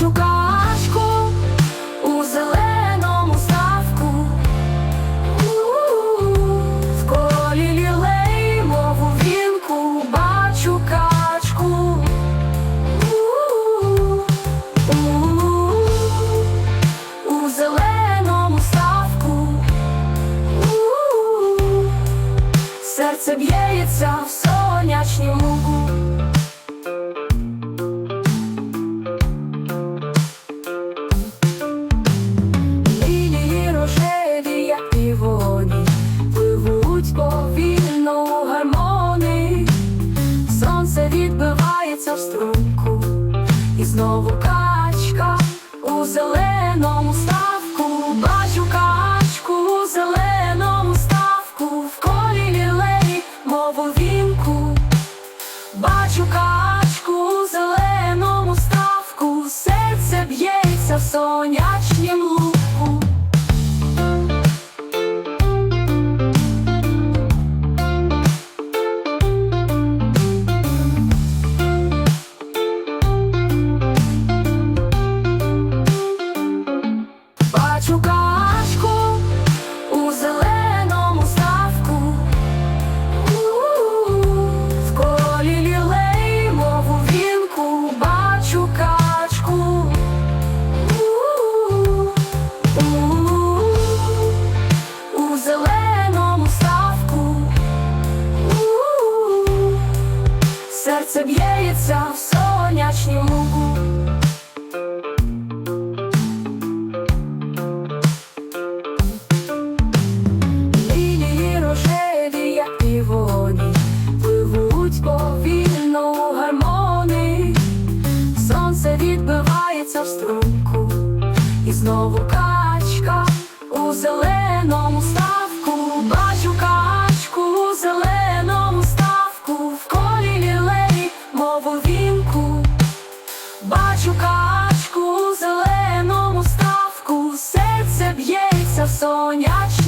Бачу качку у зеленому ставку, У-у-у. в колі лілей, мов у вінку, бачу качку. У-у-у. У-у-у. У зеленому ставку, У-у-у. серце б'ється в сонячнім Сонце відбивається в струмку, і знову качка у зеленому ставку. Бачу качку у зеленому ставку, в колі лілей, мов вінку. Бачу качку у зеленому ставку, серце б'ється в сонячнім луку. Серце б'ється в сонячнім лугу. Лілії рожеві, як півоні, пливуть повільно у гармонії. Сонце відбивається в струмку, і знову качка у зеленому. сонячний.